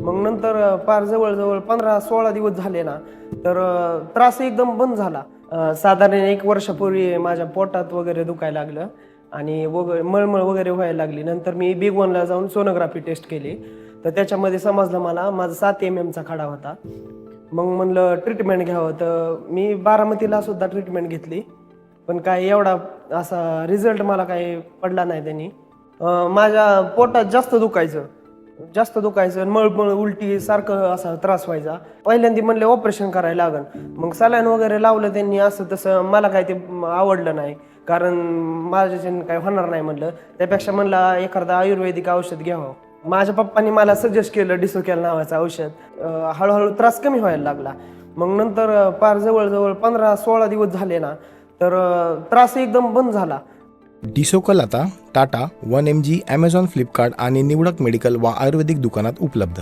मग नंतर फार जवळजवळ पंधरा सोळा दिवस झाले ना तर त्रास एकदम बंद झाला. साधारण एक वर्षापूर्वी माझ्या पोटात वगैरे दुखायला लागलं आणि वगैरे मळमळ वगैरे व्हायला लागली. नंतर मी बिग वनला जाऊन सोनोग्राफी टेस्ट केली. तर त्याच्यामध्ये समजलं मला माझा सात एम एमचा खडा होता. मग म्हणलं ट्रीटमेंट घ्यावं. तर मी बारामतीला सुद्धा ट्रीटमेंट घेतली. पण काय एवढा असा रिझल्ट मला काही पडला नाही त्यांनी. माझ्या पोटात जास्त दुखायचं. जास्त दुखायचं मळमळ उलटी सारखं असा त्रास व्हायचा. पहिल्यांदा म्हणले ऑपरेशन करायला लागन. मग सलाईन वगैरे लावलं त्यांनी असं तसं मला काय ते आवडलं नाही. कारण माझ्याच्याने काय होणार नाही म्हणलं. त्यापेक्षा म्हणलं एखादा आयुर्वेदिक औषध घ्यावं. माझ्या पप्पांनी मला सजेस्ट केलं डिसोकेल नावाचं औषध. हळूहळू त्रास कमी व्हायला लागला. मग नंतर फार जवळजवळ पंधरा सोळा दिवस झाले ना तर त्रास एकदम बंद झाला. डिसोकल आता Tata one M G Amazon Flipkart आणि निवडक मेडिकल वा आयुर्वेदिक दुकानात उपलब्ध.